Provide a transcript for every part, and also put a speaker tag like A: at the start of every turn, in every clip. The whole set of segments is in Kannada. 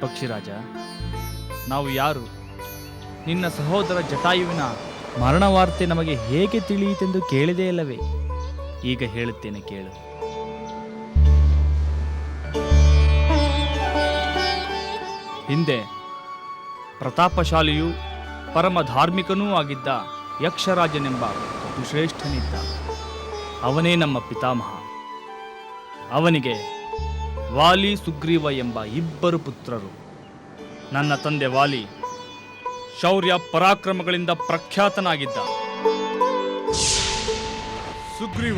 A: ಪಕ್ಷಿರಾಜ, ನಾವು ಯಾರು? ನಿನ್ನ ಸಹೋದರ ಜಟಾಯುವಿನ ಮರಣವಾರ್ತೆ ನಮಗೆ ಹೇಗೆ ತಿಳಿಯಿತೆಂದು ಕೇಳಿದೆ ಇಲ್ಲವೇ? ಈಗ ಹೇಳುತ್ತೇನೆ ಕೇಳು. ಹಿಂದೆ ಪ್ರತಾಪಶಾಲಿಯೂ ಪರಮ ಧಾರ್ಮಿಕನೂ ಆಗಿದ್ದ ಯಕ್ಷರಾಜನೆಂಬ ಶ್ರೇಷ್ಠನಿದ್ದ. ಅವನೇ ನಮ್ಮ ಪಿತಾಮಹ. ಅವನಿಗೆ ವಾಲಿ ಸುಗ್ರೀವ ಎಂಬ ಇಬ್ಬರು ಪುತ್ರರು. ನನ್ನ ತಂದೆ ವಾಲಿ ಶೌರ್ಯ ಪರಾಕ್ರಮಗಳಿಂದ ಪ್ರಖ್ಯಾತನಾಗಿದ್ದ.
B: ಸುಗ್ರೀವ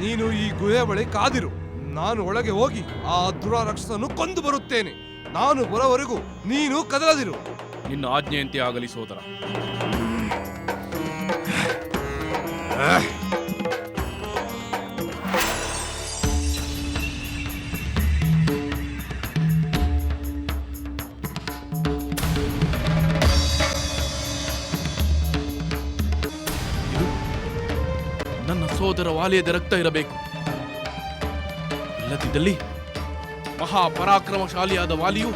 B: ನೀನು ಈ ಗುಹೆ ಬಳಿ ಕಾದಿರು. ನಾನು ಒಳಗೆ ಹೋಗಿ ಆ ದುರಾರಕ್ಷಸನ್ನು ಕೊಂದು ಬರುತ್ತೇನೆ. ನಾನು ಬರೋವರೆಗೂ ನೀನು ಕದಲದಿರು.
C: ನಿನ್ನ ಆಜ್ಞೆಯಂತೆ ಆಗಲಿ ಸೋದರ. ಸೋದರ ವಾಲಿಯದ ರಕ್ತ ಇರಬೇಕು. ಇಲ್ಲದಿದ್ದಲ್ಲಿ ಮಹಾಪರಾಕ್ರಮಶಾಲಿಯಾದ ವಾಲಿಯು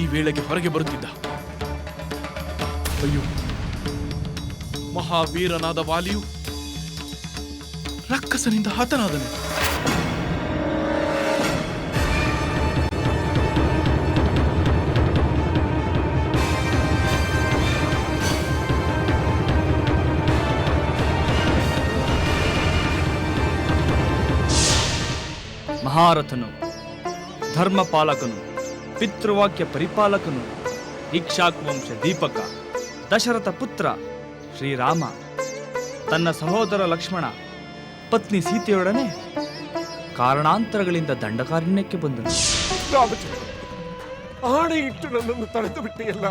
C: ಈ ವೇಳೆಗೆ ಹೊರಗೆ ಬರುತ್ತಿದ್ದ. ಅಯ್ಯೋ, ಮಹಾವೀರನಾದ ವಾಲಿಯು ರಕ್ಕಸನಿಂದ ಹತನಾದನು.
A: ಮಹಾರಥನು ಧರ್ಮಪಾಲಕನು ಪಿತೃವಾಕ್ಯ ಪರಿಪಾಲಕನು ಇಕ್ಷಾಕುವಂಶ ದೀಪಕ ದಶರಥ ಪುತ್ರ ಶ್ರೀರಾಮ ತನ್ನ ಸಹೋದರ ಲಕ್ಷ್ಮಣ ಪತ್ನಿ ಸೀತೆಯೊಡನೆ ಕಾರಣಾಂತರಗಳಿಂದ ದಂಡಕಾರಣ್ಯಕ್ಕೆ ಬಂದನು.
D: ಆಣೆ ಇಟ್ಟು ನನ್ನನ್ನು ತಡೆದು ಬಿಟ್ಟಿಯಲ್ಲ?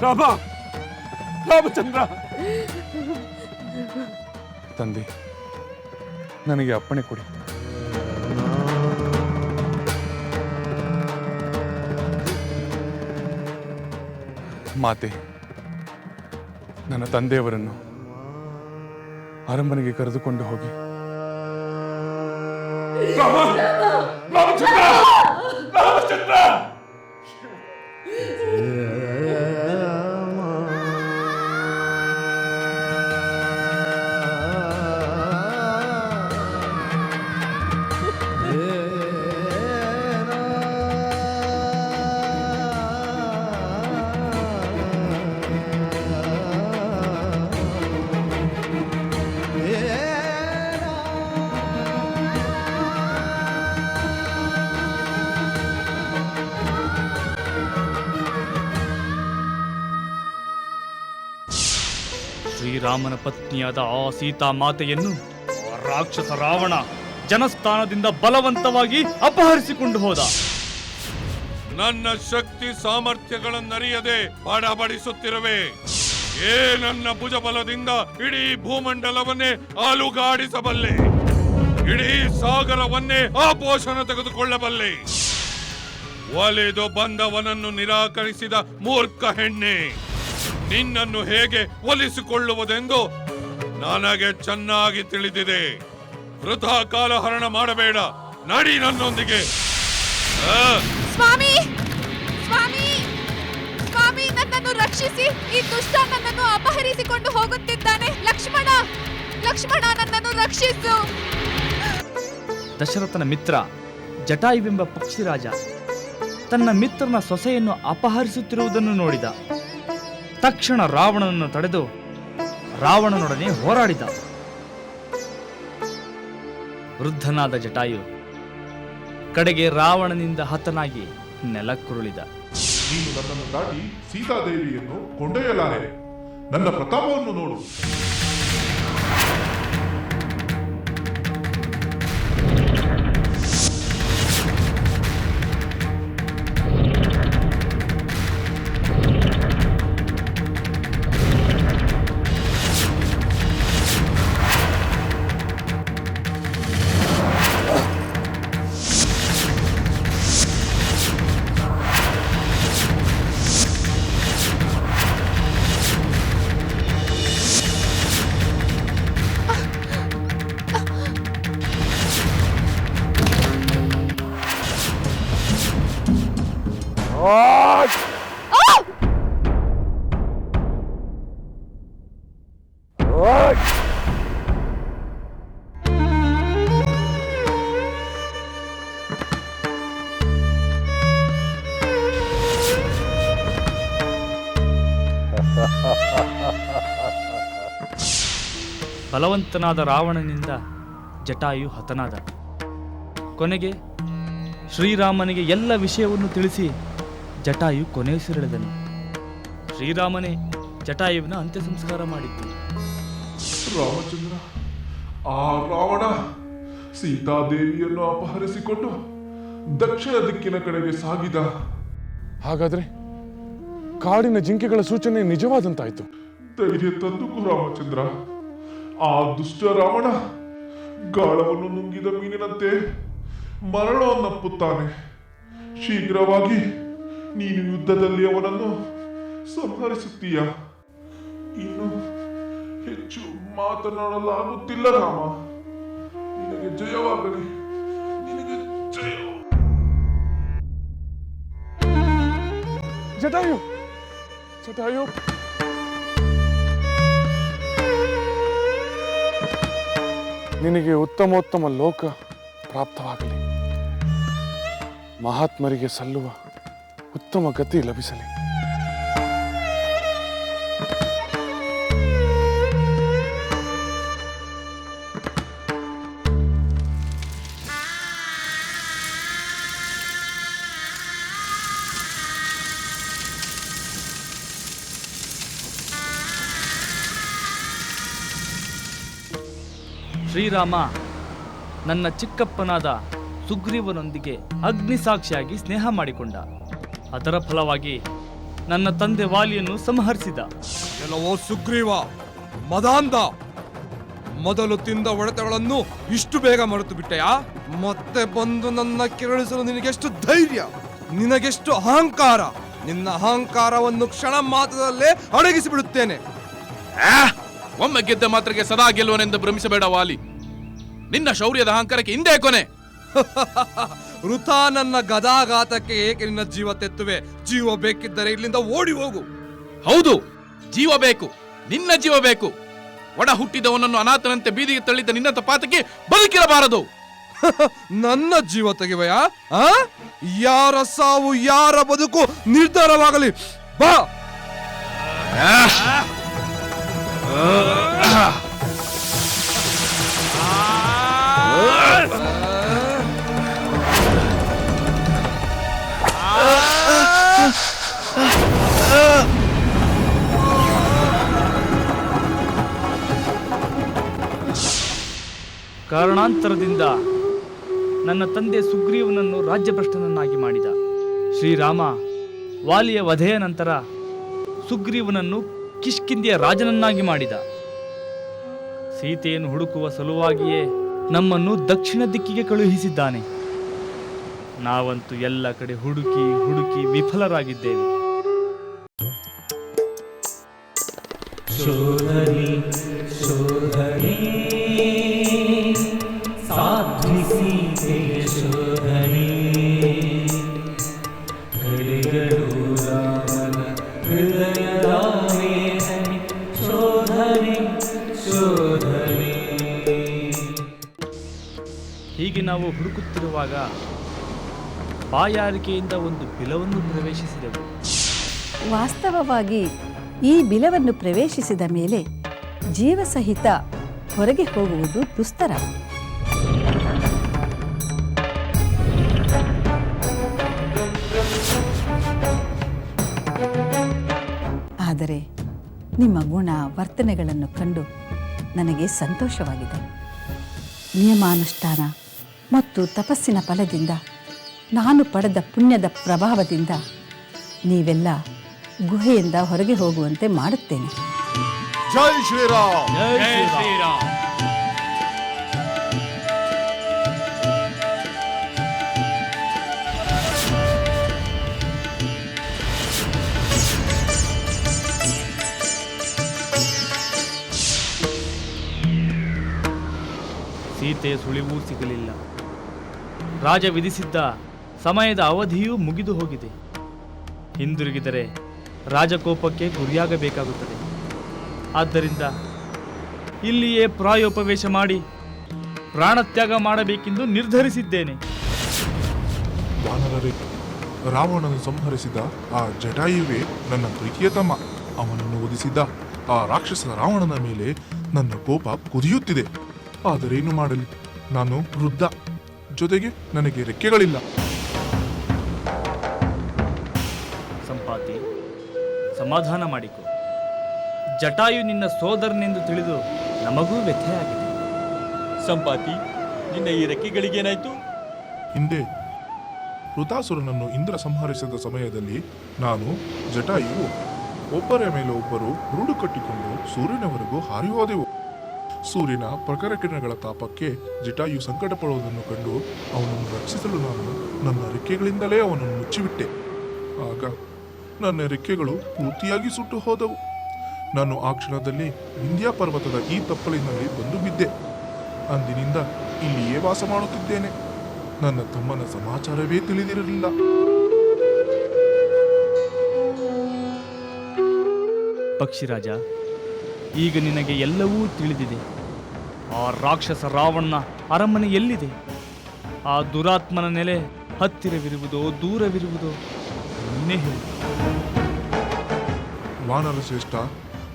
D: ರಾಮ ರಾಮಚಂದ್ರ.
E: ತಂದೆ ನನಗೆ ಅಪ್ಪಣೆ ಕೊಡಿ. ಮಾತೆ ನನ್ನ ತಂದೆಯವರನ್ನು ಅರಮನೆಗೆ ಕರೆದುಕೊಂಡು ಹೋಗಿ.
A: ಶ್ರೀರಾಮನ ಪತ್ನಿಯಾದ ಆ ಸೀತಾ ಮಾತೆಯನ್ನು ರಾಕ್ಷಸ ರಾವಣ ಜನಸ್ಥಾನದಿಂದ ಬಲವಂತವಾಗಿ ಅಪಹರಿಸಿಕೊಂಡು ಹೋದ.
F: ನನ್ನ ಶಕ್ತಿ ಸಾಮರ್ಥ್ಯಗಳನ್ನರಿಯದೆ ಬಡಬಡಿಸುತ್ತಿರುವೆ ಏ ನನ್ನ ಭುಜಬಲದಿಂದ ಇಡೀ ಭೂಮಂಡಲವನ್ನೇ ಆಲುಗಾಡಿಸಬಲ್ಲೆ. ಇಡೀ ಸಾಗರವನ್ನೇ ಆಪೋಷಣ ತೆಗೆದುಕೊಳ್ಳಬಲ್ಲೆ. ಒಲೆದು ಬಂದವನನ್ನು ನಿರಾಕರಿಸಿದ ಮೂರ್ಖ ಹೆಣ್ಣೆ. ನಿನ್ನನ್ನು ಹೇಗೆ ಒಲಿಸಿಕೊಳ್ಳುವುದೆಂದು ನನಗೆ ಚೆನ್ನಾಗಿ ತಿಳಿದಿದೆ. ವೃಥಾ ಕಾಲಹರಣ ಮಾಡಬೇಡ. ನಡಿ ನನ್ನೊಂದಿಗೆ. ಆ?
G: ಸ್ವಾಮಿ! ಸ್ವಾಮಿ! ಸ್ವಾಮಿ ನನ್ನನ್ನು ರಕ್ಷಿಸಿ ಈ ದುಷ್ಟ ನನ್ನನ್ನು ಅಪಹರಿಸಿಕೊಂಡು ಹೋಗುತ್ತಿದ್ದಾನೆ. ಲಕ್ಷ್ಮಣ! ಲಕ್ಷ್ಮಣ ನನ್ನನ್ನು ರಕ್ಷಿಸು.
A: ದಶರಥನ ಮಿತ್ರ ಜಟಾಯುವೆಂಬ ಪಕ್ಷಿರಾಜ ತನ್ನ ಮಿತ್ರನ ಸೊಸೆಯನ್ನು ಅಪಹರಿಸುತ್ತಿರುವುದನ್ನು ನೋಡಿದ. ತಕ್ಷಣ ರಾವಣನನ್ನು ತಡೆದು ರಾವಣನೊಡನೆ ಹೋರಾಡಿದ. ವೃದ್ಧನಾದ ಜಟಾಯು ಕಡೆಗೆ ರಾವಣನಿಂದ ಹತನಾಗಿ ನೆಲಕ್ಕುರುಳಿದ.
H: ನೀನು ನನ್ನನ್ನು ದಾಟಿ ಸೀತಾದೇವಿಯನ್ನು ಕೊಂಡೊಯ್ಯಲಾರೆ. ನನ್ನ ಪ್ರತಾಪವನ್ನು ನೋಡು.
A: ಬಲವಂತನಾದ ರಾವಣನಿಂದ ಜಟಾಯು ಹತನಾದ. ಕೊನೆಗೆ ಶ್ರೀರಾಮನಿಗೆ ಎಲ್ಲ ವಿಷಯವನ್ನು ತಿಳಿಸಿ ಜಟಾಯು ಕೊನೆಯುಸಿರೆಳೆದನು ಶ್ರೀರಾಮನೇ ಜಟಾಯುವಿನ ಅಂತ್ಯ ಸಂಸ್ಕಾರ ಮಾಡಿದ್ದು.
H: ರಾಮಚಂದ್ರ ಆ ರಾವಣ ಸೀತಾದೇವಿಯನ್ನು ಅಪಹರಿಸಿಕೊಂಡು ದಕ್ಷಿಣ ದಿಕ್ಕಿನ ಕಡೆಗೆ ಸಾಗಿದ.
E: ಹಾಗಾದ್ರೆ ಕಾಡಿನ ಜಿಂಕೆಗಳ ಸೂಚನೆ ನಿಜವಾದಂತಾಯ್ತು.
H: ಧೈರ್ಯ ತಂದುಕು ರಾಮಚಂದ್ರ. ಆ ದುಷ್ಟ ರಾವಣ ಗಾಳವನ್ನು ನುಂಗಿದ ಮೀನಿನಂತೆ ಮರಣವನ್ನಪ್ಪುತ್ತಾನೆ ಶೀಘ್ರವಾಗಿ ನೀನು ಯುದ್ಧದಲ್ಲಿ ಅವನನ್ನು ಸಂಹರಿಸುತ್ತೀಯ. ಇನ್ನು ಹೆಚ್ಚು ಮಾತನಾಡಲಾಗುತ್ತಿಲ್ಲ ರಾಮ. ನಿನಗೆ ಜಯವಾಗಲಿ. ನಿನಗೆ ಜಯ.
E: ಜಟಾಯು. ಜಟಾಯು. ನಿನಗೆ ಉತ್ತಮೋತ್ತಮ ಲೋಕ ಪ್ರಾಪ್ತವಾಗಲಿ. ಮಹಾತ್ಮರಿಗೆ ಸಲ್ಲುವ ಉತ್ತಮ ಗತಿ ಲಭಿಸಲಿ.
A: ಶ್ರೀರಾಮ ನನ್ನ ಚಿಕ್ಕಪ್ಪನಾದ ಸುಗ್ರೀವನೊಂದಿಗೆ ಅಗ್ನಿಸಾಕ್ಷಿಯಾಗಿ ಸ್ನೇಹ ಮಾಡಿಕೊಂಡ. ಅದರ ಫಲವಾಗಿ ನನ್ನ ತಂದೆ ವಾಲಿಯನ್ನು ಸಂಹರಿಸಿದ.
B: ಕೆಲವೋ ಸುಗ್ರೀವ ಮದಾಂಧ ಮೊದಲು ತಿಂದ ಒಡೆತಗಳನ್ನು ಇಷ್ಟು ಬೇಗ ಮರೆತು ಬಿಟ್ಟೆಯಾ? ಮತ್ತೆ ಬಂದು ನನ್ನ ಕೆರಳಿಸಲು ನಿನಗೆಷ್ಟು ಧೈರ್ಯ? ನಿನಗೆಷ್ಟು ಅಹಂಕಾರ? ನಿನ್ನ ಅಹಂಕಾರವನ್ನು ಕ್ಷಣ ಮಾತ್ರದಲ್ಲೇ ಅಡಗಿಸಿ ಬಿಡುತ್ತೇನೆ!
C: ಒಮ್ಮೆ ಗೆದ್ದ ಮಾತ್ರಕ್ಕೆ ಸದಾ ಗೆಲ್ಲುವನೆಂದು ಭ್ರಮಿಸಬೇಡ ವಾಲಿ. ನಿನ್ನ ಶೌರ್ಯದ ಅಹಂಕಾರಕ್ಕೆ ಹಿಂದೆ ಕೊನೆ.
B: ವೃಥಾ ನನ್ನ ಗದಾಘಾತಕ್ಕೆ ಏಕೆ ನಿನ್ನ ಜೀವ ತೆತ್ತುವೆ? ಜೀವ ಬೇಕಿದ್ದರೆ ಇಲ್ಲಿಂದ ಓಡಿ ಹೋಗು.
C: ಹೌದು ಜೀವ ಬೇಕು ನಿನ್ನ ಜೀವ ಬೇಕು. ಒಡ ಹುಟ್ಟಿದವನನ್ನು ಅನಾಥನಂತೆ ಬೀದಿಗೆ ತಳ್ಳಿದ ನಿನ್ನ ಪಾತಕ್ಕೆ ಬದುಕಿರಬಾರದು.
B: ನನ್ನ ಜೀವ ತೆಗೆವಯ ಯಾರ ಸಾವು ಯಾರ ಬದುಕು ನಿರ್ಧಾರವಾಗಲಿ. ಬಾ.
A: ಕಾರಣಾಂತರದಿಂದ ನನ್ನ ತಂದೆ ಸುಗ್ರೀವನನ್ನು ರಾಜ್ಯಭ್ರಷ್ಟನನ್ನಾಗಿ ಮಾಡಿದ. ಶ್ರೀರಾಮ, ವಾಲಿಯ ವಧೆಯ ನಂತರ ಸುಗ್ರೀವನನ್ನು ಕಿಷ್ಕಿಂದಿಯ ರಾಜನನ್ನಾಗಿ ಮಾಡಿದ. ಸೀತೆಯನ್ನು ಹುಡುಕುವ ಸಲುವಾಗಿಯೇ ನಮ್ಮನ್ನು ದಕ್ಷಿಣ ದಿಕ್ಕಿಗೆ ಕಳುಹಿಸಿದ್ದಾನೆ. ನಾವಂತೂ ಎಲ್ಲ ಕಡೆ ಹುಡುಕಿ ಹುಡುಕಿ ವಿಫಲರಾಗಿದ್ದೇವೆ. ನಾವು ಹುಡುಕುತ್ತಿರುವಾಗ ಬಾಯಾರಿಕೆಯಿಂದ ಒಂದು ಬಿಲವನ್ನು ಪ್ರವೇಶಿಸಿದೆವು.
I: ವಾಸ್ತವವಾಗಿ ಈ ಬಿಲವನ್ನು ಪ್ರವೇಶಿಸಿದ ಮೇಲೆ ಜೀವಸಹಿತ ಹೊರಗೆ ಹೋಗುವುದು ದುಸ್ತರ ಆದರೆ ನಿಮ್ಮ ಗುಣ ವರ್ತನೆಗಳನ್ನು ಕಂಡು ನನಗೆ ಸಂತೋಷವಾಗಿದೆ. ನಿಯಮಾನುಷ್ಠಾನ ಮತ್ತು ತಪಸ್ಸಿನ ಫಲದಿಂದ ನಾನು ಪಡೆದ ಪುಣ್ಯದ ಪ್ರಭಾವದಿಂದ ನೀವೆಲ್ಲ ಗುಹೆಯಿಂದ ಹೊರಗೆ ಹೋಗುವಂತೆ ಮಾಡುತ್ತೇನೆ.
B: ಜೈ ಶ್ರೀರಾಮ್.
A: ಸೀತೆಯ ಸುಳಿವೂ ಸಿಗಲಿಲ್ಲ. ರಾಜ ವಿಧಿಸಿದ್ದ ಸಮಯದ ಅವಧಿಯೂ ಮುಗಿದು ಹೋಗಿದೆ. ಹಿಂದಿರುಗಿದರೆ ರಾಜಕೋಪಕ್ಕೆ ಗುರಿಯಾಗಬೇಕಾಗುತ್ತದೆ. ಆದ್ದರಿಂದ ಇಲ್ಲಿಯೇ ಪ್ರಾಯೋಪವೇಶ ಮಾಡಿ ಪ್ರಾಣತ್ಯಾಗ ಮಾಡಬೇಕೆಂದು ನಿರ್ಧರಿಸಿದ್ದೇನೆ.
H: ರಾವಣನು ಸಂಹರಿಸಿದ ಆ ಜಟಾಯುವೇ ನನ್ನ ಪ್ರೀತಿಯ ತಮ್ಮ. ಅವನನ್ನು ಒದಿಸಿದ ಆ ರಾಕ್ಷಸ ರಾವಣನ ಮೇಲೆ ನನ್ನ ಕೋಪ ಕುದಿಯುತ್ತಿದೆ. ಆದರೇನು ಮಾಡಲಿ? ನಾನು ವೃದ್ಧ. ಜೊತೆಗೆ ನನಗೆ ರೆಕ್ಕೆಗಳಿಲ್ಲ.
A: ಸಂಪಾತಿ ಸಮಾಧಾನ ಮಾಡಿಕೊ. ಜಟಾಯು ನಿನ್ನ ಸೋದರನೆಂದು ತಿಳಿದು ನಮಗೂ ವ್ಯಥೆಯಾಗಿದೆ.
C: ಸಂಪಾತಿ ನಿನ್ನ ಈ ರೆಕ್ಕೆಗಳಿಗೇನಾಯ್ತು?
H: ಹಿಂದೆ ಋತಾಸುರನನ್ನು ಇಂದ್ರ ಸಂಹರಿಸಿದ ಸಮಯದಲ್ಲಿ ನಾನು ಜಟಾಯು ಒಬ್ಬರ ಮೇಲೆ ಒಬ್ಬರು ಹುರುಡು ಕಟ್ಟಿಕೊಂಡು ಸೂರ್ಯನವರೆಗೂ ಹಾರಿ ಹೋದೆವು ಸೂರ್ಯನ ಪ್ರಖರ ಕಿರಣಗಳ ತಾಪಕ್ಕೆ ಜಟಾಯು ಸಂಕಟ ಪಡುವುದನ್ನು ಕಂಡು ಅವನನ್ನು ರಕ್ಷಿಸಲು ನಾನು ನನ್ನ ರೆಕ್ಕೆಗಳಿಂದಲೇ ಅವನನ್ನು ಮುಚ್ಚಿಬಿಟ್ಟೆ. ಆಗ ನನ್ನ ರೆಕ್ಕೆಗಳು ಪೂರ್ತಿಯಾಗಿ ಸುಟ್ಟು ಹೋದವು ನಾನು ಆ ಕ್ಷಣದಲ್ಲಿ ವಿಂಧ್ಯ ಪರ್ವತದ ಈ ತಪ್ಪಲಿನಲ್ಲಿ ಬಂದು ಬಿದ್ದೆ ಅಂದಿನಿಂದ ಇಲ್ಲಿಯೇ ವಾಸ ಮಾಡುತ್ತಿದ್ದೇನೆ. ನನ್ನ ತಮ್ಮನ ಸಮಾಚಾರವೇ ತಿಳಿದಿರಲಿಲ್ಲ.
A: ಪಕ್ಷಿರಾಜ ಈಗ ನಿನಗೆ ಎಲ್ಲವೂ ತಿಳಿದಿದೆ. ಆ ರಾಕ್ಷಸ ರಾವಣ್ಣ ಅರಮನೆ ಎಲ್ಲಿದೆ? ಆ ದುರಾತ್ಮನ ನೆಲೆ ಹತ್ತಿರವಿರುವುದೋ ದೂರವಿರುವುದೋ ನಿನ್ನೆ ಹೇಳಿ.
H: ವಾನರ ಶ್ರೇಷ್ಠ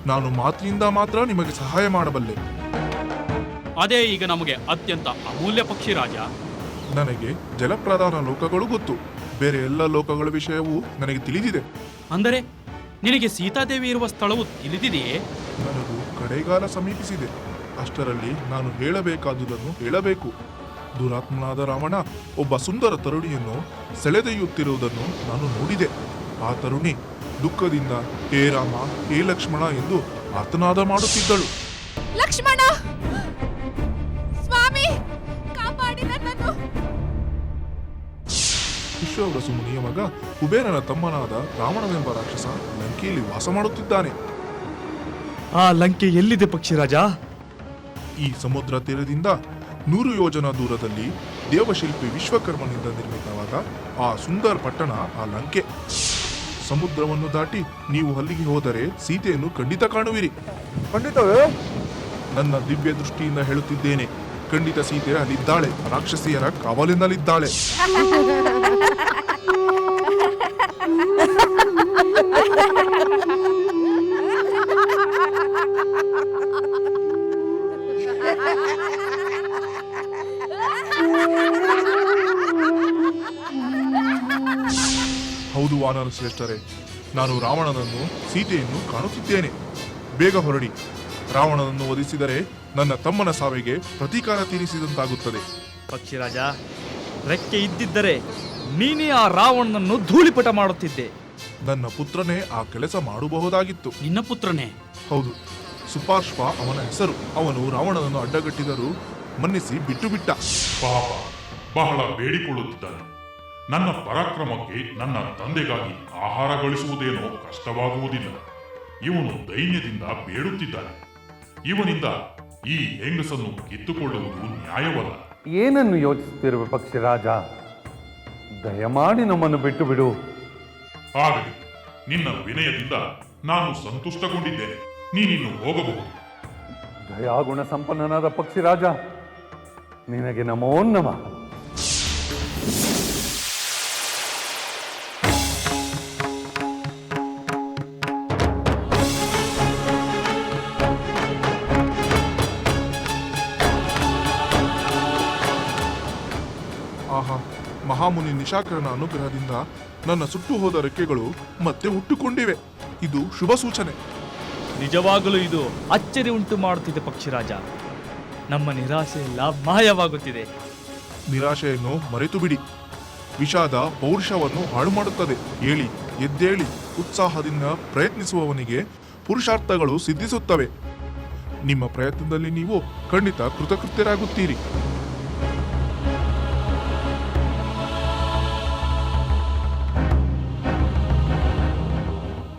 H: ನಾನು ಮಾತಿನಿಂದ ಮಾತ್ರ ನಿಮಗೆ ಸಹಾಯ ಮಾಡಬಲ್ಲೆ.
C: ಅದೇ ಈಗ ನಮಗೆ ಅತ್ಯಂತ ಅಮೂಲ್ಯ ಪಕ್ಷಿ ರಾಜ.
H: ನನಗೆ ಜಲಪ್ರಧಾನ ಲೋಕಗಳು ಗೊತ್ತು. ಬೇರೆ ಎಲ್ಲ ಲೋಕಗಳ ವಿಷಯವೂ ನನಗೆ ತಿಳಿದಿದೆ.
C: ಅಂದರೆ ನಿನಗೆ ಸೀತಾದೇವಿ ಇರುವ ಸ್ಥಳವು ತಿಳಿದಿದೆಯೇ?
H: ನನಗೂ ಕಡೆಗಾಲ ಸಮೀಪಿಸಿದೆ. ಅಷ್ಟರಲ್ಲಿ ನಾನು ಹೇಳಬೇಕಾದುದನ್ನು ಹೇಳಬೇಕು. ದುರಾತ್ಮನಾದ ರಾವಣ ಒಬ್ಬ ಸುಂದರ ತರುಣಿಯನ್ನು ಸೆಳೆದೊಯ್ಯುತ್ತಿರುವುದನ್ನು ನಾನು ನೋಡಿದೆ. ಆ ತರುಣಿ ದುಃಖದಿಂದ ಹೇ ರಾಮ ಹೇ ಲಕ್ಷ್ಮಣ ಎಂದು ಆತನಾದ ಮಾಡುತ್ತಿದ್ದಳು.
G: ಲಕ್ಷ್ಮಣ! ಸ್ವಾಮಿ ಕಾಪಾಡಿ ನನ್ನನ್ನು!
H: ವಿಶ್ವವರಸು ಮುನಿಯ ಮಗ ಕುಬೇರನ ತಮ್ಮನಾದ ರಾವಣನೆಂಬ ರಾಕ್ಷಸ ಲಂಕೆಯಲ್ಲಿ ವಾಸ ಮಾಡುತ್ತಿದ್ದಾನೆ.
A: ಆ ಲಂಕೆ ಎಲ್ಲಿದೆ ಪಕ್ಷಿರಾಜ?
H: ಈ ಸಮುದ್ರ ತೀರದಿಂದ ನೂರು ಯೋಜನ ದೂರದಲ್ಲಿ ದೇವಶಿಲ್ಪಿ ವಿಶ್ವಕರ್ಮನಿಂದ ನಿರ್ಮಿತವಾದ ಆ ಸುಂದರ ಪಟ್ಟಣ ಆ ಲಂಕೆ. ಸಮುದ್ರವನ್ನು ದಾಟಿ ನೀವು ಅಲ್ಲಿಗೆ ಹೋದರೆ ಸೀತೆಯನ್ನು ಖಂಡಿತ ಕಾಣುವಿರಿ.
D: ಖಂಡಿತವೇ?
H: ನನ್ನ ದಿವ್ಯ ದೃಷ್ಟಿಯಿಂದ ಹೇಳುತ್ತಿದ್ದೇನೆ ಖಂಡಿತ ಸೀತೆ ಅಲ್ಲಿದ್ದಾಳೆ ರಾಕ್ಷಸಿಯರ ಕಾವಲಿನಲ್ಲಿದ್ದಾಳೆ. ಹೌದು ವಾನರ ಶ್ರೇಷ್ಠರೇ. ನಾನು ರಾವಣನನ್ನು ಸೀತೆಯನ್ನು ಕಾಣುತ್ತಿದ್ದೇನೆ. ಬೇಗ ಹೊರಡಿ. ರಾವಣನನ್ನು ವಧಿಸಿದರೆ ನನ್ನ ತಮ್ಮನ ಸಾವಿಗೆ ಪ್ರತೀಕಾರ ತೀರಿಸಿದಂತಾಗುತ್ತದೆ.
A: ಪಕ್ಷಿರಾಜ ರೆಕ್ಕೆ ಇದ್ದಿದ್ದರೆ ನೀನೇ ಆ ರಾವಣನನ್ನು ಧೂಳಿಪಟ ಮಾಡುತ್ತಿದ್ದೆ.
H: ನನ್ನ ಪುತ್ರನೇ ಆ ಕೆಲಸ ಮಾಡಬಹುದಾಗಿತ್ತು.
C: ನಿನ್ನ ಪುತ್ರನೇ?
H: ಹೌದು. ಸುಪಾರ್ಶ್ವ ಅವನ ಹೆಸರು. ಅವನು ರಾವಣನನ್ನು ಅಡ್ಡಗಟ್ಟಿದರೂ ಮನ್ನಿಸಿ ಬಿಟ್ಟು ಬಿಟ್ಟ.
F: ಪಾಪ ಬಹಳ ಬೇಡಿಕೊಳ್ಳುತ್ತಿದ್ದಾನೆ. ನನ್ನ ಪರಾಕ್ರಮಕ್ಕೆ ನನ್ನ ತಂದೆಗಾಗಿ ಆಹಾರ ಗಳಿಸುವುದೇನೋ ಕಷ್ಟವಾಗುವುದಿಲ್ಲ. ಇವನು ದೈನ್ಯದಿಂದ ಬೇಡುತ್ತಿದ್ದಾನೆ. ಇವನಿಂದ ಈ ಹೆಂಗಸನ್ನು ಕಿತ್ತುಕೊಳ್ಳುವುದು ನ್ಯಾಯವಲ್ಲ.
D: ಏನನ್ನು ಯೋಚಿಸುತ್ತಿರುವ ಪಕ್ಷಿರಾಜ ದಯಮಾಡಿ ನಮ್ಮನ್ನು ಬಿಟ್ಟು ಬಿಡು.
F: ಆಗಲಿ ನಿನ್ನ ವಿನಯದಿಂದ ನಾನು ಸಂತುಷ್ಟಗೊಂಡಿದ್ದೇನೆ. ನೀನಿನ್ನು ಹೋಗಬಹುದು.
D: ದಯಾಗುಣ ಸಂಪನ್ನನಾದ ಪಕ್ಷಿರಾಜ ನಿನಗೆ ನಮೋ ನಮಃ
H: ಆಹಾ ಮಹಾಮುನಿ ನಿಶಾಕರನ ಅನುಗ್ರಹದಿಂದ ನನ್ನ ಸುಟ್ಟು ಹೋದ ರೆಕ್ಕೆಗಳು ಮತ್ತೆ ಹುಟ್ಟುಕೊಂಡಿವೆ. ಇದು ಶುಭ ಸೂಚನೆ.
A: ನಿಜವಾಗಲೂ ಇದು ಅಚ್ಚರಿ ಉಂಟು ಮಾಡುತ್ತಿದೆ ಪಕ್ಷಿರಾಜ. ನಮ್ಮ ನಿರಾಶೆ ಎಲ್ಲ ಮಾಯವಾಗುತ್ತಿದೆ.
H: ನಿರಾಶೆಯನ್ನು ಮರೆತು ಬಿಡಿ. ವಿಷಾದ ಪೌರುಷವನ್ನು ಹಾಳು ಮಾಡುತ್ತದೆ. ಹೇಳಿ ಎದ್ದೇಳಿ, ಉತ್ಸಾಹದಿಂದ ಪ್ರಯತ್ನಿಸುವವನಿಗೆ ಪುರುಷಾರ್ಥಗಳು ಸಿದ್ಧಿಸುತ್ತವೆ. ನಿಮ್ಮ ಪ್ರಯತ್ನದಲ್ಲಿ ನೀವು ಖಂಡಿತ ಕೃತಕೃತ್ಯರಾಗುತ್ತೀರಿ.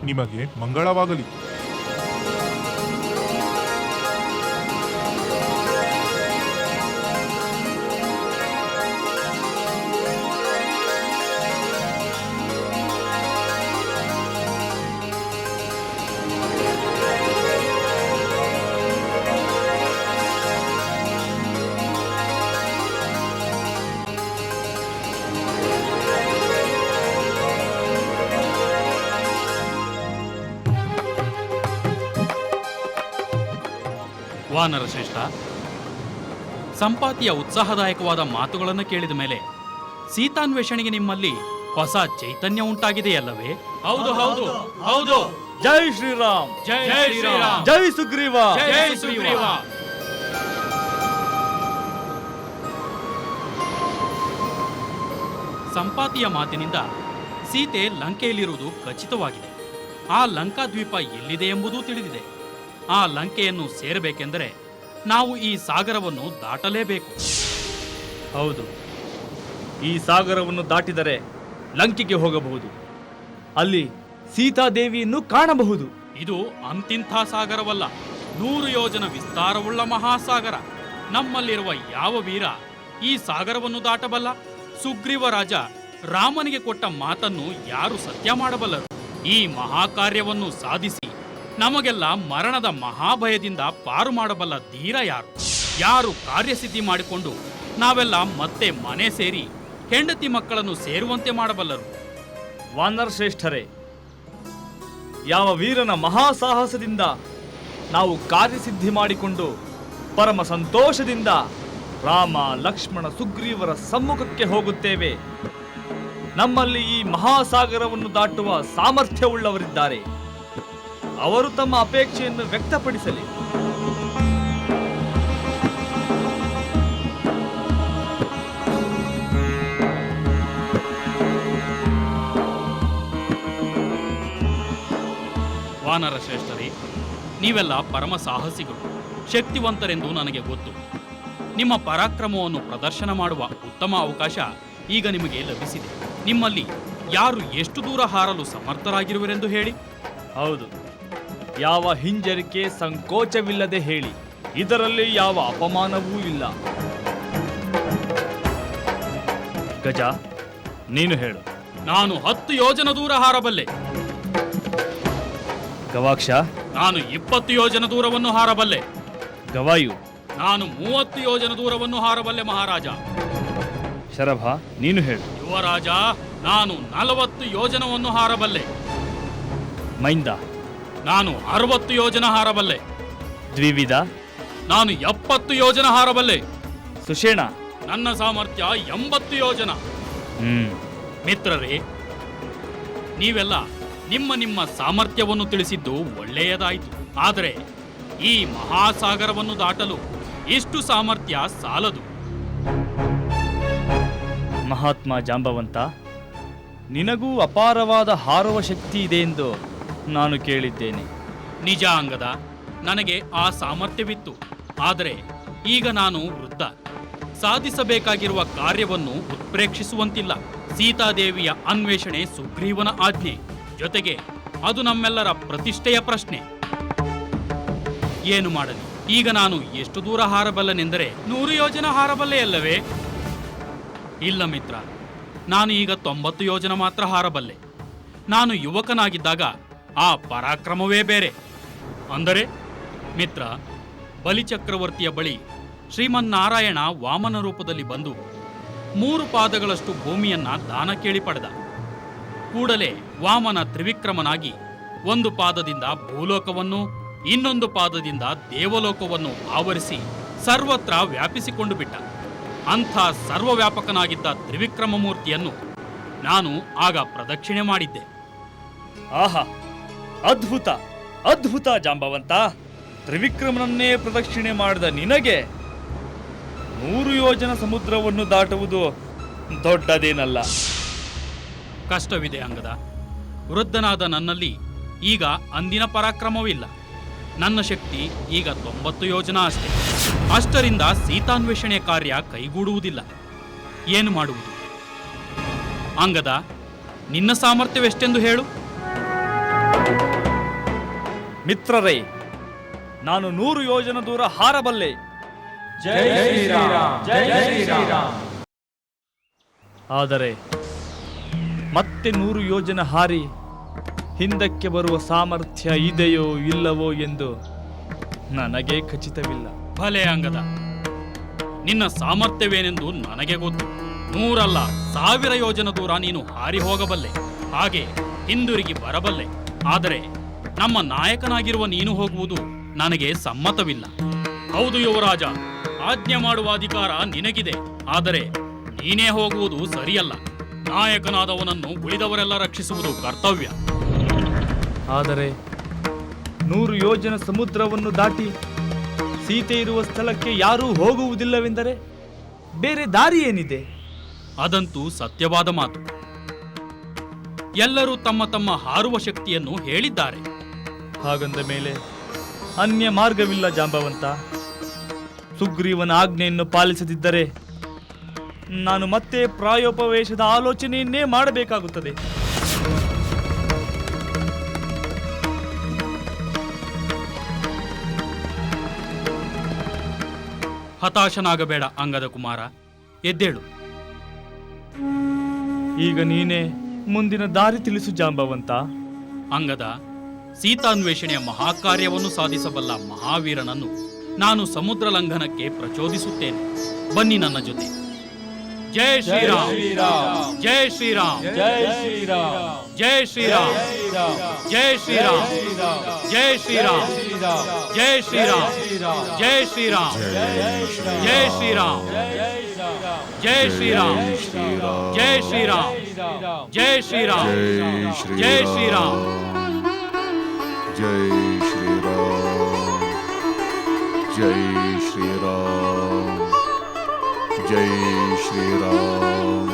H: ನಿಮಗೆ ಮಂಗಳವಾಗಲಿ.
C: ವಾನರ ಶ್ರೇಷ್ಠ. ಸಂಪಾತಿಯ ಉತ್ಸಾಹದಾಯಕವಾದ ಮಾತುಗಳನ್ನು ಕೇಳಿದ ಮೇಲೆ ಸೀತಾನ್ವೇಷಣೆಗೆ ನಿಮ್ಮಲ್ಲಿ ಹೊಸ ಚೈತನ್ಯ ಉಂಟಾಗಿದೆಯಲ್ಲವೇ? ಹೌದು ಹೌದು ಹೌದು
A: ಜೈ ಶ್ರೀರಾಮ್.
C: ಜೈ ಶ್ರೀರಾಮ್.
A: ಜೈ ಸುಗ್ರೀವ.
C: ಜೈ ಸುಗ್ರೀವ. ಸಂಪಾತಿಯ ಮಾತಿನಿಂದ ಸೀತೆ ಲಂಕೆಯಲ್ಲಿರುವುದು ಖಚಿತವಾಗಿದೆ. ಆ ಲಂಕಾ ದ್ವೀಪ ಎಲ್ಲಿದೆ ಎಂಬುದೂ ತಿಳಿದಿದೆ. ಆ ಲಂಕೆಯನ್ನು ಸೇರಬೇಕೆಂದರೆ ನಾವು ಈ ಸಾಗರವನ್ನು ದಾಟಲೇಬೇಕು.
A: ಹೌದು. ಈ ಸಾಗರವನ್ನು ದಾಟಿದರೆ ಲಂಕೆಗೆ ಹೋಗಬಹುದು. ಅಲ್ಲಿ ಸೀತಾದೇವಿಯನ್ನು ಕಾಣಬಹುದು.
C: ಇದು ಅಂತಿಂಥ ಸಾಗರವಲ್ಲ. ನೂರು ಯೋಜನ ವಿಸ್ತಾರವುಳ್ಳ ಮಹಾಸಾಗರ. ನಮ್ಮಲ್ಲಿರುವ ಯಾವ ವೀರ ಈ ಸಾಗರವನ್ನು ದಾಟಬಲ್ಲ? ಸುಗ್ರೀವ ರಾಜ ರಾಮನಿಗೆ ಕೊಟ್ಟ ಮಾತನ್ನು ಯಾರು ಸತ್ಯ ಮಾಡಬಲ್ಲರು? ಈ ಮಹಾಕಾರ್ಯವನ್ನು ಸಾಧಿಸಿ ನಮಗೆಲ್ಲ ಮರಣದ ಮಹಾಭಯದಿಂದ ಪಾರು ಮಾಡಬಲ್ಲ ಧೀರ ಯಾರು? ಯಾರು ಕಾರ್ಯಸಿದ್ಧಿ ಮಾಡಿಕೊಂಡು ನಾವೆಲ್ಲ ಮತ್ತೆ ಮನೆ ಸೇರಿ ಹೆಂಡತಿ ಮಕ್ಕಳನ್ನು ಸೇರುವಂತೆ ಮಾಡಬಲ್ಲರು?
A: ವಾನರ ಶ್ರೇಷ್ಠರೇ, ಯಾವ ವೀರನ ಮಹಾಸಾಹಸದಿಂದ ನಾವು ಕಾರ್ಯಸಿದ್ಧಿ ಮಾಡಿಕೊಂಡು ಪರಮ ಸಂತೋಷದಿಂದ ರಾಮ, ಲಕ್ಷ್ಮಣ, ಸುಗ್ರೀವರ ಸಮ್ಮುಖಕ್ಕೆ ಹೋಗುತ್ತೇವೆ. ನಮ್ಮಲ್ಲಿ ಈ ಮಹಾಸಾಗರವನ್ನು ದಾಟುವ ಸಾಮರ್ಥ್ಯವುಳ್ಳವರಿದ್ದಾರೆ. ಅವರು ತಮ್ಮ ಅಪೇಕ್ಷೆಯನ್ನು ವ್ಯಕ್ತಪಡಿಸಲಿ.
C: ವಾನರ ಶ್ರೇಷ್ಠರೇ ನೀವೆಲ್ಲ ಪರಮ ಸಾಹಸಿಗಳು ಶಕ್ತಿವಂತರೆಂದು ನನಗೆ ಗೊತ್ತು. ನಿಮ್ಮ ಪರಾಕ್ರಮವನ್ನು ಪ್ರದರ್ಶನ ಮಾಡುವ ಉತ್ತಮ ಅವಕಾಶ ಈಗ ನಿಮಗೆ ಲಭಿಸಿದೆ. ನಿಮ್ಮಲ್ಲಿ ಯಾರು ಎಷ್ಟು ದೂರ ಹಾರಲು ಸಮರ್ಥರಾಗಿರುವರೆಂದು ಹೇಳಿ.
A: ಹೌದು. ಯಾವ ಹಿಂಜರಿಕೆ ಸಂಕೋಚವಿಲ್ಲದೆ ಹೇಳಿ. ಇದರಲ್ಲಿ ಯಾವ ಅಪಮಾನವೂ ಇಲ್ಲ. ಗಜ ನೀನು ಹೇಳು.
C: ನಾನು ಹತ್ತು ಯೋಜನ ದೂರ ಹಾರಬಲ್ಲೆ.
A: ಗವಾಕ್ಷ
C: ನಾನು ಇಪ್ಪತ್ತು ಯೋಜನ ದೂರವನ್ನು ಹಾರಬಲ್ಲೆ.
A: ಗವಾಯು.
C: ನಾನು ಮೂವತ್ತು ಯೋಜನ ದೂರವನ್ನು ಹಾರಬಲ್ಲೆ ಮಹಾರಾಜ.
A: ಶರಭ ನೀನು ಹೇಳು.
C: ಯುವರಾಜ ನಾನು ನಲವತ್ತು ಯೋಜನವನ್ನು ಹಾರಬಲ್ಲೆ.
A: ಮೈಂದ.
C: ನಾನು ಅರವತ್ತು ಯೋಜನ ಹಾರಬಲ್ಲೆ.
A: ದ್ವಿವಿಧ.
C: ನಾನು ಎಪ್ಪತ್ತು ಯೋಜನ ಹಾರಬಲ್ಲೆ.
A: ಸುಷೇಣ.
C: ನನ್ನ ಸಾಮರ್ಥ್ಯ ಎಂಬತ್ತು ಯೋಜನ.
A: ಹ್ಮ್.
C: ಮಿತ್ರರೇ ನೀವೆಲ್ಲ ನಿಮ್ಮ ನಿಮ್ಮ ಸಾಮರ್ಥ್ಯವನ್ನು ತಿಳಿಸಿದ್ದು ಒಳ್ಳೆಯದಾಯಿತು. ಆದರೆ ಈ ಮಹಾಸಾಗರವನ್ನು ದಾಟಲು ಇಷ್ಟು ಸಾಮರ್ಥ್ಯ ಸಾಲದು.
A: ಮಹಾತ್ಮ ಜಾಂಬವಂತ ನಿನಗೂ ಅಪಾರವಾದ ಹಾರುವ ಶಕ್ತಿ ಇದೆ ಎಂದು ನಾನು ಕೇಳಿದ್ದೇನೆ.
C: ನಿಜ ಅಂಗದ, ನನಗೆ ಆ ಸಾಮರ್ಥ್ಯವಿತ್ತು. ಆದರೆ ಈಗ ನಾನು ವೃದ್ಧ. ಸಾಧಿಸಬೇಕಾಗಿರುವ ಕಾರ್ಯವನ್ನು ಉತ್ಪ್ರೇಕ್ಷಿಸುವಂತಿಲ್ಲ. ಸೀತಾದೇವಿಯ ಅನ್ವೇಷಣೆ ಸುಗ್ರೀವನ ಆಜ್ಞೆ. ಜೊತೆಗೆ ಅದು ನಮ್ಮೆಲ್ಲರ ಪ್ರತಿಷ್ಠೆಯ ಪ್ರಶ್ನೆ. ಏನು ಮಾಡಲಿ? ಈಗ ನಾನು ಎಷ್ಟು ದೂರ ಹಾರಬಲ್ಲನೆಂದರೆ ನೂರು ಯೋಜನ ಹಾರಬಲ್ಲೆಯಲ್ಲವೇ ಇಲ್ಲ ಮಿತ್ರ. ನಾನು ಈಗ ತೊಂಬತ್ತು ಯೋಜನ ಮಾತ್ರ ಹಾರಬಲ್ಲೆ. ನಾನು ಯುವಕನಾಗಿದ್ದಾಗ ಆ ಪರಾಕ್ರಮವೇ ಬೇರೆ. ಅಂದರೆ, ಮಿತ್ರ, ಬಲಿಚಕ್ರವರ್ತಿಯ ಬಳಿ ಶ್ರೀಮನ್ನಾರಾಯಣ ವಾಮನ ರೂಪದಲ್ಲಿ ಬಂದು ಮೂರು ಪಾದಗಳಷ್ಟು ಭೂಮಿಯನ್ನ ದಾನ ಕೇಳಿ ಪಡೆದ. ಕೂಡಲೇ ವಾಮನ ತ್ರಿವಿಕ್ರಮನಾಗಿ ಒಂದು ಪಾದದಿಂದ ಭೂಲೋಕವನ್ನು, ಇನ್ನೊಂದು ಪಾದದಿಂದ ದೇವಲೋಕವನ್ನು ಆವರಿಸಿ ಸರ್ವತ್ರ ವ್ಯಾಪಿಸಿಕೊಂಡು ಬಿಟ್ಟ. ಅಂಥ ಸರ್ವವ್ಯಾಪಕನಾಗಿದ್ದ ತ್ರಿವಿಕ್ರಮ ಮೂರ್ತಿಯನ್ನು ನಾನು ಆಗ ಪ್ರದಕ್ಷಿಣೆ ಮಾಡಿದ್ದೆ.
A: ಆಹಾ ಅದ್ಭುತ ಅದ್ಭುತ ಜಾಂಬವಂತ. ತ್ರಿವಿಕ್ರಮನನ್ನೇ ಪ್ರದಕ್ಷಿಣೆ ಮಾಡಿದ ನಿನಗೆ ನೂರು ಯೋಜನ ಸಮುದ್ರವನ್ನು ದಾಟುವುದು ದೊಡ್ಡದೇನಲ್ಲ.
C: ಕಷ್ಟವಿದೆ ಅಂಗದ. ವೃದ್ಧನಾದ ನನ್ನಲ್ಲಿ ಈಗ ಅಂದಿನ ಪರಾಕ್ರಮವಿಲ್ಲ. ನನ್ನ ಶಕ್ತಿ ಈಗ ತೊಂಬತ್ತು ಯೋಜನ ಅಷ್ಟೇ. ಅಷ್ಟರಿಂದ ಸೀತಾನ್ವೇಷಣೆ ಕಾರ್ಯ ಕೈಗೂಡುವುದಿಲ್ಲ. ಏನು ಮಾಡುವುದು? ಅಂಗದ, ನಿನ್ನ ಸಾಮರ್ಥ್ಯವೆಷ್ಟೆಂದು ಹೇಳು.
A: ಮಿತ್ರರೇ ನಾನು ನೂರು ಯೋಜನ ದೂರ ಹಾರಬಲ್ಲೆ. ಆದರೆ ಮತ್ತೆ ನೂರು ಯೋಜನ ಹಾರಿ ಹಿಂದಕ್ಕೆ ಬರುವ ಸಾಮರ್ಥ್ಯ ಇದೆಯೋ ಇಲ್ಲವೋ ಎಂದು ನನಗೆ ಖಚಿತವಿಲ್ಲ.
C: ಭಲೆ ಅಂಗದ ನಿನ್ನ ಸಾಮರ್ಥ್ಯವೇನೆಂದು ನನಗೆ ಗೊತ್ತು. ನೂರಲ್ಲ ಸಾವಿರ ಯೋಜನ ದೂರ ನೀನು ಹಾರಿ ಹೋಗಬಲ್ಲೆ. ಹಾಗೆ ಹಿಂದಿರುಗಿ ಬರಬಲ್ಲೆ. ಆದರೆ ನಮ್ಮ ನಾಯಕನಾಗಿರುವ ನೀನು ಹೋಗುವುದು ನನಗೆ ಸಮ್ಮತವಿಲ್ಲ. ಹೌದು ಯುವರಾಜ ಆಜ್ಞೆ ಮಾಡುವ ಅಧಿಕಾರ ನಿನಗಿದೆ ಆದರೆ ನೀನೇ ಹೋಗುವುದು ಸರಿಯಲ್ಲ. ನಾಯಕನಾದವನನ್ನು ಉಳಿದವರೆಲ್ಲ ರಕ್ಷಿಸುವುದು ಕರ್ತವ್ಯ.
A: ಆದರೆ ನೂರು ಯೋಜನ ಸಮುದ್ರವನ್ನು ದಾಟಿ ಸೀತೆ ಇರುವ ಸ್ಥಳಕ್ಕೆ ಯಾರೂ ಹೋಗುವುದಿಲ್ಲವೆಂದರೆ ಬೇರೆ ದಾರಿ ಏನಿದೆ?
C: ಅದಂತೂ ಸತ್ಯವಾದ ಮಾತು. ಎಲ್ಲರೂ ತಮ್ಮ ತಮ್ಮ ಹಾರುವ ಶಕ್ತಿಯನ್ನು ಹೇಳಿದ್ದಾರೆ.
A: ಹಾಗಂದ ಮೇಲೆ, ಅನ್ಯ ಮಾರ್ಗವಿಲ್ಲ ಜಾಂಬವಂತ. ಸುಗ್ರೀವನ ಆಜ್ಞೆಯನ್ನು ಪಾಲಿಸದಿದ್ದರೆ ನಾನು ಮತ್ತೆ ಪ್ರಾಯೋಪವೇಶದ ಆಲೋಚನೆಯನ್ನೇ ಮಾಡಬೇಕಾಗುತ್ತದೆ.
C: ಹತಾಶನಾಗಬೇಡ ಅಂಗದ ಕುಮಾರ, ಎದ್ದೇಳು.
A: ಈಗ ನೀನೇ ಮುಂದಿನ ದಾರಿ ತಿಳಿಸು ಜಾಂಬವಂತ
C: ಅಂಗದ ಸೀತಾನ್ವೇಷಣೆಯ ಮಹಾಕಾರ್ಯವನ್ನು ಸಾಧಿಸಬಲ್ಲ ಮಹಾವೀರನನ್ನು ನಾನು ಸಮುದ್ರ ಲಂಘನಕ್ಕೆ ಪ್ರಚೋದಿಸುತ್ತೇನೆ ಬನ್ನಿ ನನ್ನ ಜೊತೆ ಜೈ ಶ್ರೀರಾಮ್ ಜೈ ಶ್ರೀರಾಮ್
A: ಜೈ ಶ್ರೀರಾಮ್
C: ಜೈ ಶ್ರೀರಾಮ್ ಜೈ ಶ್ರೀರಾಮ್ ಜೈ ಶ್ರೀರಾಮ್ ಜೈ ಶ್ರೀರಾಮ್ ಜೈ ಶ್ರೀರಾಮ್ ಜೈ ಶ್ರೀರಾಮ್ ಜೈ ಶ್ರೀರಾಮ್ जय श्री राम जय श्री जय
J: श्री राम जय श्री राम जय श्री राम जय
C: श्री
J: राम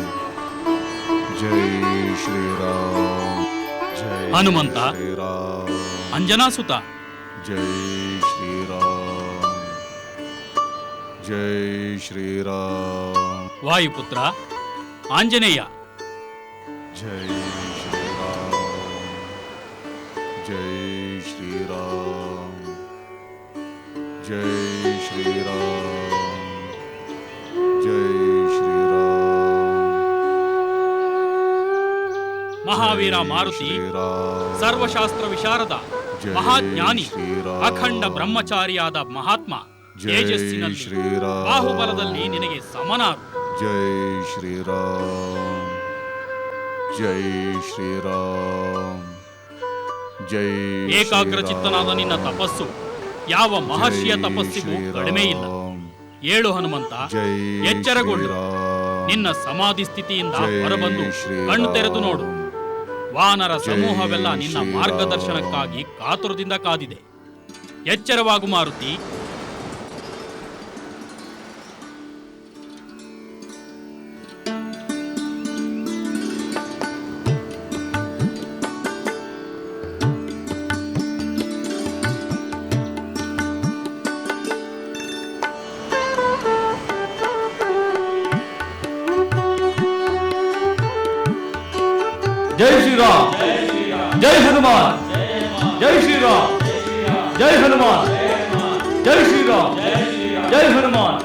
C: जय
J: श्री राम जय हनुमंत
C: अंजना सुता जय श्री राम जय श्री राम वायुपुत्र ಆಂಜನೇಯ
J: ಜೈ ಶ್ರೀರಾಮ್ ಜೈ ಶ್ರೀರಾಮ್ ಜೈ ಶ್ರೀರಾಮ್ ಜೈ ಶ್ರೀರಾಮ್.
C: ಮಹಾವೀರ ಮಾರುತಿ ಸರ್ವಶಾಸ್ತ್ರ ವಿಶಾರದ ಮಹಾಜ್ಞಾನಿ. ಅಖಂಡ ಬ್ರಹ್ಮಚಾರಿಯಾದ ಮಹಾತ್ಮ ತೇಜಸ್ಸಿನಲ್ಲಿ
J: ಶ್ರೀರಾಮ್.
C: ಬಾಹುಬಲದಲ್ಲಿ ನಿನಗೆ ಸಮನಾರು.
J: ಜೈ ಶ್ರೀರಾಮ್. ಜೈ ಶ್ರೀರಾಮ್. ಜೈ
C: ಏಕಾಗ್ರ ಚಿತ್ತನಾದ ನಿನ್ನ ತಪಸ್ಸು ಯಾವ ಮಹರ್ಷಿಯ ತಪಸ್ಸಿಗೂ. ಕಡಿಮೆ ಇಲ್ಲ. ಏಳು ಹನುಮಂತ
J: ಜೈ
C: ಎಚ್ಚರಗೊಳ್ಳು ನಿನ್ನ ಸಮಾಧಿ ಸ್ಥಿತಿಯಿಂದ ಹೊರಬಂದು. ಕಣ್ಣು ತೆರೆದು ನೋಡು. ವಾನರ ಸಮೂಹವೆಲ್ಲ ನಿನ್ನ ಮಾರ್ಗದರ್ಶನಕ್ಕಾಗಿ ಕಾತುರದಿಂದ ಕಾದಿದೆ. ಎಚ್ಚರವಾಗು ಮಾರುತಿ
A: ಜೈ ಶ್ರೀರಾಮ್ ಜೈ ಹನುಮಾನ್ ಜೈ ಶ್ರೀರಾಮ್ ಜೈ ಹನುಮಾನ್ ಜೈ ಶ್ರೀರಾಮ್ ಜೈ ಹನುಮಾನ್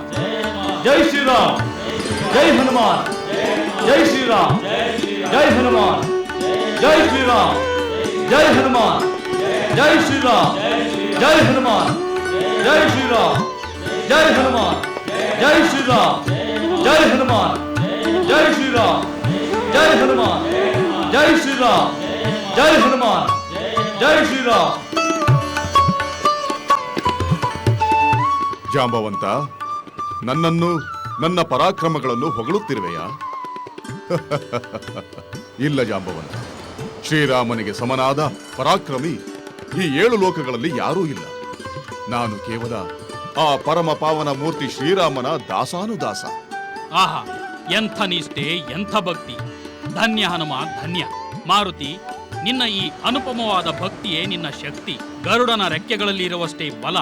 A: ಜೈ ಶ್ರೀರಾಮ್ ಜೈ ಹನುಮಾನ್ ಜೈ ಶ್ರೀರಾಮ್ ಜೈ ಹನುಮಾನ್ ಜೈ ಶ್ರೀರಾಮ್ ಜೈ ಹನುಮಾನ್ ಜೈ ಶ್ರೀರಾಮ್ ಜೈ ಹನುಮಾನ್ ಜೈ ಶ್ರೀರಾಮ್ ಜೈ ಹನುಮಾನ್ ಜೈ ಶ್ರೀರಾಮ್ ಜೈ ಹನುಮಾನ್ ಜೈ ಶ್ರೀರಾಮ್ ಜೈ ಹನುಮಾನ್ ಜೈ ಶ್ರೀರಾಮ್. ಜೈ ಹನುಮಾನ್. ಜೈ ಶ್ರೀರಾಮ್.
J: ಜಾಂಬವಂತ ನನ್ನನ್ನು ನನ್ನ ಪರಾಕ್ರಮಗಳನ್ನು ಹೊಗಳುತ್ತಿರುವೆಯಾ? ಇಲ್ಲ ಜಾಂಬವಂತ ಶ್ರೀರಾಮನಿಗೆ ಸಮನಾದ ಪರಾಕ್ರಮಿ ಈ ಏಳು ಲೋಕಗಳಲ್ಲಿ ಯಾರೂ ಇಲ್ಲ. ನಾನು ಕೇವಲ ಆ ಪರಮ ಪಾವನ ಮೂರ್ತಿ ಶ್ರೀರಾಮನ ದಾಸಾನುದಾಸ.
C: ಆಹಾ ಎಂಥ ನಿಷ್ಠೆ ಎಂಥ ಭಕ್ತಿ. ಧನ್ಯ ಹನುಮ ಧನ್ಯ. ಮಾರುತಿ ನಿನ್ನ ಈ ಅನುಪಮವಾದ ಭಕ್ತಿಯೇ ನಿನ್ನ ಶಕ್ತಿ. ಗರುಡನ ರೆಕ್ಕೆಗಳಲ್ಲಿ ಇರುವಷ್ಟೇ ಬಲ.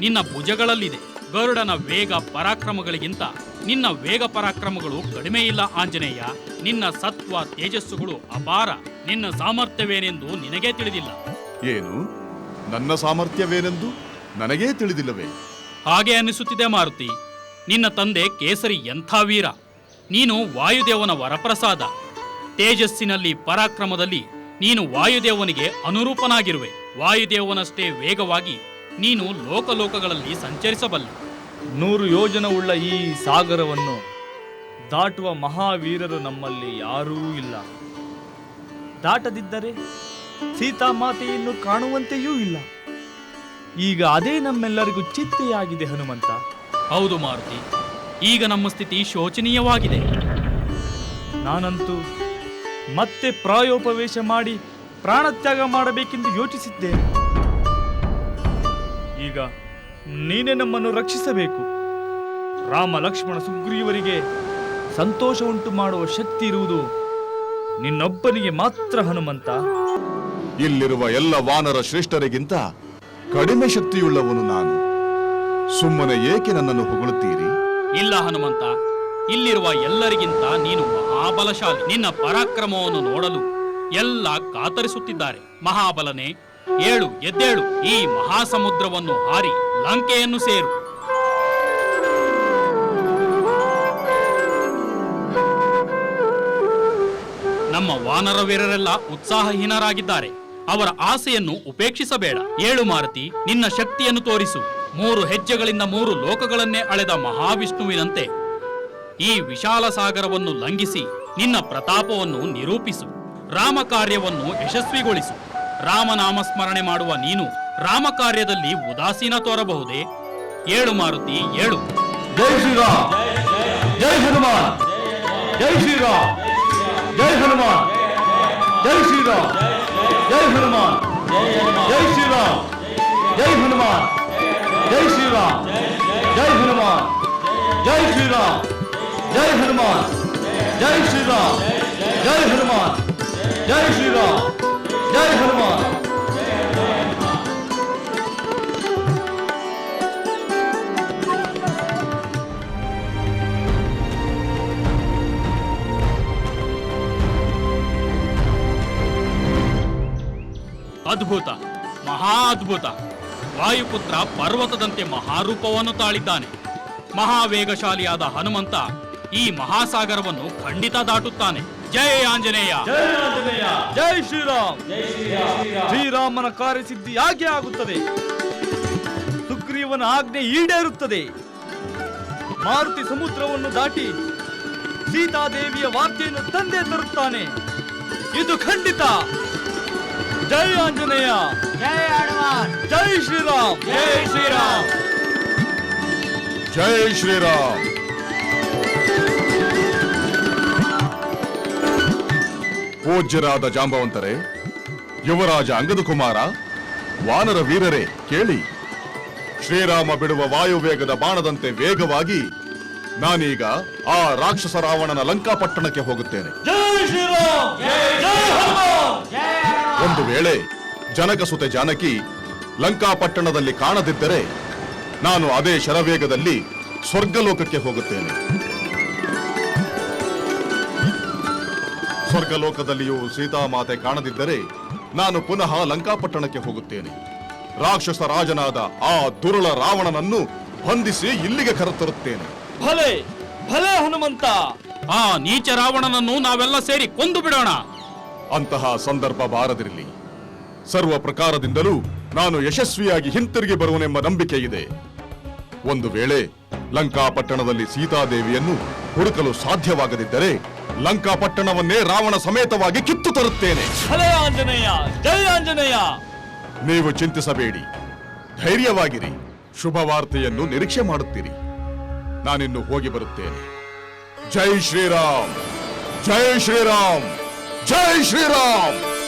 C: ನಿನ್ನ ಭುಜಗಳಲ್ಲಿದೆ. ಗರುಡನ ವೇಗ ಪರಾಕ್ರಮಗಳಿಗಿಂತ. ನಿನ್ನ ವೇಗ ಪರಾಕ್ರಮಗಳು ಕಡಿಮೆ ಇಲ್ಲ ಆಂಜನೇಯ. ನಿನ್ನ ಸತ್ವ ತೇಜಸ್ಸುಗಳು ಅಪಾರ. ನಿನ್ನ ಸಾಮರ್ಥ್ಯವೇನೆಂದು ನಿನಗೇ ತಿಳಿದಿಲ್ಲ.
J: ಏನು? ನನ್ನ ಸಾಮರ್ಥ್ಯವೇನೆಂದು ನನಗೇ ತಿಳಿದಿಲ್ಲವೇ?
C: ಹಾಗೆ ಅನಿಸುತ್ತಿದೆ ಮಾರುತಿ. ನಿನ್ನ ತಂದೆ ಕೇಸರಿ ಎಂಥ ವೀರ. ನೀನು ವಾಯುದೇವನ ವರಪ್ರಸಾದ. ತೇಜಸ್ಸಿನಲ್ಲಿ ಪರಾಕ್ರಮದಲ್ಲಿ ನೀನು ವಾಯುದೇವನಿಗೆ ಅನುರೂಪನಾಗಿರುವೆ. ವಾಯುದೇವನಷ್ಟೇ ವೇಗವಾಗಿ ನೀನು ಲೋಕಲೋಕಗಳಲ್ಲಿ ಸಂಚರಿಸಬಲ್ಲೆ.
A: ನೂರು ಯೋಜನವುಳ್ಳ ಈ ಸಾಗರವನ್ನು ದಾಟುವ ಮಹಾವೀರರು ನಮ್ಮಲ್ಲಿ ಯಾರೂ ಇಲ್ಲ. ದಾಟದಿದ್ದರೆ ಸೀತಾಮಾತೆಯನ್ನು ಕಾಣುವಂತೆಯೂ ಇಲ್ಲ. ಈಗ ಅದೇ ನಮ್ಮೆಲ್ಲರಿಗೂ ಚಿಂತೆಯಾಗಿದೆ ಹನುಮಂತ.
C: ಹೌದು ಮಾರುತಿ ಈಗ ನಮ್ಮ ಸ್ಥಿತಿ ಶೋಚನೀಯವಾಗಿದೆ.
A: ನಾನಂತೂ ಮತ್ತೆ ಪ್ರಾಯೋಪವೇಶ ಮಾಡಿ ಪ್ರಾಣತ್ಯಾಗ ಮಾಡಬೇಕೆಂದು ಯೋಚಿಸಿದ್ದೇನೆ. ಈಗ ನೀನೇ ನಮ್ಮನ್ನು ರಕ್ಷಿಸಬೇಕು. ರಾಮ ಲಕ್ಷ್ಮಣ ಸುಗ್ರೀವರಿಗೆ ಸಂತೋಷ ಉಂಟು ಮಾಡುವ ಶಕ್ತಿ ಇರುವುದು ನಿನ್ನೊಬ್ಬನಿಗೆ ಮಾತ್ರ ಹನುಮಂತ.
J: ಇಲ್ಲಿರುವ ಎಲ್ಲ ವಾನರ ಶ್ರೇಷ್ಠರಿಗಿಂತ ಕಡಿಮೆ ಶಕ್ತಿಯುಳ್ಳವನು ನಾನು. ಸುಮ್ಮನೆ ಏಕೆ ನನ್ನನ್ನು ಹೊಗಳುತ್ತೀರಿ?
C: ಇಲ್ಲ ಹನುಮಂತ. ಇಲ್ಲಿರುವ ಎಲ್ಲರಿಗಿಂತ ನೀನು ಮಹಾಬಲಶಾಲಿ. ನಿನ್ನ ಪರಾಕ್ರಮವನ್ನು ನೋಡಲು ಎಲ್ಲ ಕಾತರಿಸುತ್ತಿದ್ದಾರೆ. ಮಹಾಬಲನೆ, ಏಳು, ಎದ್ದೇಳು. ಈ ಮಹಾಸಮುದ್ರವನ್ನು ಹಾರಿ ಲಂಕೆಯನ್ನು ಸೇರು. ನಮ್ಮ ವಾನರ ವೀರರೆಲ್ಲ ಉತ್ಸಾಹಹೀನರಾಗಿದ್ದಾರೆ. ಅವರ ಆಸೆಯನ್ನು ಉಪೇಕ್ಷಿಸಬೇಡ. ಏಳು ಮಾರುತಿ, ನಿನ್ನ ಶಕ್ತಿಯನ್ನು ತೋರಿಸು. ಮೂರು ಹೆಜ್ಜೆಗಳಿಂದ ಮೂರು ಲೋಕಗಳನ್ನೇ ಅಳೆದ ಮಹಾವಿಷ್ಣುವಿನಂತೆ ಈ ವಿಶಾಲ ಸಾಗರವನ್ನು ಲಂಘಿಸಿ ನಿನ್ನ ಪ್ರತಾಪವನ್ನು ನಿರೂಪಿಸು, ರಾಮ ಕಾರ್ಯವನ್ನು ಯಶಸ್ವಿಗೊಳಿಸು. ರಾಮನಾಮ ಸ್ಮರಣೆ ಮಾಡುವ ನೀನು ರಾಮ ಕಾರ್ಯದಲ್ಲಿ ಉದಾಸೀನ ತೋರಬಹುದೇ? ಏಳು ಮಾರುತಿ ಏಳು.
A: ಜೈ ಶ್ರೀರಾಮ್. ಜೈ ಹನುಮಾನ್. ಜೈ ಶ್ರೀರಾಮ್. ಜೈ ಹನುಮಾನ್. ಜೈ ಶ್ರೀರಾಮ್. ಜೈ ಹನುಮಾನ್. ಜೈ ಶ್ರೀರಾಮ್. ಜೈ ಹನುಮಾನ್. ಜೈ ಶ್ರೀರಾಮ್. ಜೈ ಹನುಮಾನ್. ಜೈ ಶ್ರೀರಾಮ್. ಜೈ ಹನುಮಾನ್, ಜೈ ಶ್ರೀರಾಮ್, ಜೈ ಹನುಮಾನ್, ಜೈ ಶ್ರೀರಾಮ್, ಜೈ ಹನುಮಾನ್.
C: ಅದ್ಭುತ ಮಹಾ ಅದ್ಭುತ ವಾಯುಪುತ್ರ ಪರ್ವತದಂತೆ ಮಹಾರೂಪವನ್ನು ತಾಳಿದ್ದಾನೆ. ಮಹಾವೇಗಶಾಲಿಯಾದ ಹನುಮಂತ ಈ ಮಹಾಸಾಗರವನ್ನು ಖಂಡಿತ ದಾಟುತ್ತಾನೆ. ಜೈ ಆಂಜನೇಯ.
A: ಜೈ ಆಂಜನೇಯ. ಜೈ ಶ್ರೀರಾಮ್. ಶ್ರೀರಾಮನ ಕಾರ್ಯಸಿದ್ಧಿ ಯಾಕೆ ಆಗುತ್ತದೆ. ಸುಗ್ರೀವನ ಆಜ್ಞೆ ಈಡೇರುತ್ತದೆ. ಮಾರುತಿ ಸಮುದ್ರವನ್ನು ದಾಟಿ ಸೀತಾದೇವಿಯ ವಾರ್ತೆಯನ್ನು ತಂದೆ ತರುತ್ತಾನೆ. ಇದು ಖಂಡಿತ. ಜೈ ಆಂಜನೇಯ. ಜೈ ಹನುಮಾನ್. ಜೈ ಶ್ರೀರಾಮ್. ಜೈ ಶ್ರೀರಾಮ್.
J: ಜೈ ಶ್ರೀರಾಮ್. ಪೂಜ್ಯರಾದ ಜಾಂಬವಂತರೇ ಯುವರಾಜ ಅಂಗದ ಕುಮಾರ ವಾನರ ವೀರರೇ ಕೇಳಿ. ಶ್ರೀರಾಮ ಬಿಡುವ ವಾಯುವೇಗದ ಬಾಣದಂತೆ ವೇಗವಾಗಿ ನಾನೀಗ ಆ ರಾಕ್ಷಸ ರಾವಣನ ಲಂಕಾಪಟ್ಟಣಕ್ಕೆ ಹೋಗುತ್ತೇನೆ.
A: ಜೈ ಶ್ರೀರಾಮ್! ಜೈ ಹನುಮಾನ್!
J: ಒಂದು ವೇಳೆ ಜನಕಸುತೆ ಜಾನಕಿ ಲಂಕಾಪಟ್ಟಣದಲ್ಲಿ ಕಾಣದಿದ್ದರೆ ನಾನು ಅದೇ ಶರವೇಗದಲ್ಲಿ ಸ್ವರ್ಗಲೋಕಕ್ಕೆ ಹೋಗುತ್ತೇನೆ. ಸ್ವರ್ಗಲೋಕದಲ್ಲಿಯೂ ಸೀತಾಮಾತೆ ಕಾಣದಿದ್ದರೆ ನಾನು ಪುನಃ ಲಂಕಾಪಟ್ಟಣಕ್ಕೆ ಹೋಗುತ್ತೇನೆ. ರಾಕ್ಷಸ ರಾಜನಾದ ಆ ದುರುಳ ರಾವಣನನ್ನು ಬಂಧಿಸಿ ಇಲ್ಲಿಗೆ ಕರೆತರುತ್ತೇನೆ.
A: ಭಲೆ ಭಲೆ ಹನುಮಂತ!
C: ಆ ನೀಚ ರಾವಣನನ್ನು ನಾವೆಲ್ಲ ಸೇರಿ ಕೊಂದು ಬಿಡೋಣ.
J: ಅಂತಹ ಸಂದರ್ಭ ಬಾರದಿರಲಿ. ಸರ್ವ ಪ್ರಕಾರದಿಂದಲೂ ನಾನು ಯಶಸ್ವಿಯಾಗಿ ಹಿಂತಿರುಗಿ ಬರುವನೆಂಬ ನಂಬಿಕೆ ಇದೆ. ಒಂದು ವೇಳೆ ಲಂಕಾಪಟ್ಟಣದಲ್ಲಿ ಸೀತಾದೇವಿಯನ್ನು ಹುಡುಕಲು ಸಾಧ್ಯವಾಗದಿದ್ದರೆ ಲಂಕಾಪಟ್ಟಣವನ್ನೇ ರಾವಣ ಸಮೇತವಾಗಿ ಕಿತ್ತು ತರುತ್ತೇನೆ.
A: ಆಂಜನೇಯ ಆಂಜನೇಯ.
J: ನೀವು ಚಿಂತಿಸಬೇಡಿ. ಧೈರ್ಯವಾಗಿರಿ. ಶುಭ ವಾರ್ತೆಯನ್ನು ನಿರೀಕ್ಷೆ ಮಾಡುತ್ತೀರಿ. ನಾನಿನ್ನು ಹೋಗಿ ಬರುತ್ತೇನೆ. ಜೈ ಶ್ರೀರಾಮ್ ಜೈ ಶ್ರೀರಾಮ್ ಜೈ ಶ್ರೀರಾಮ್.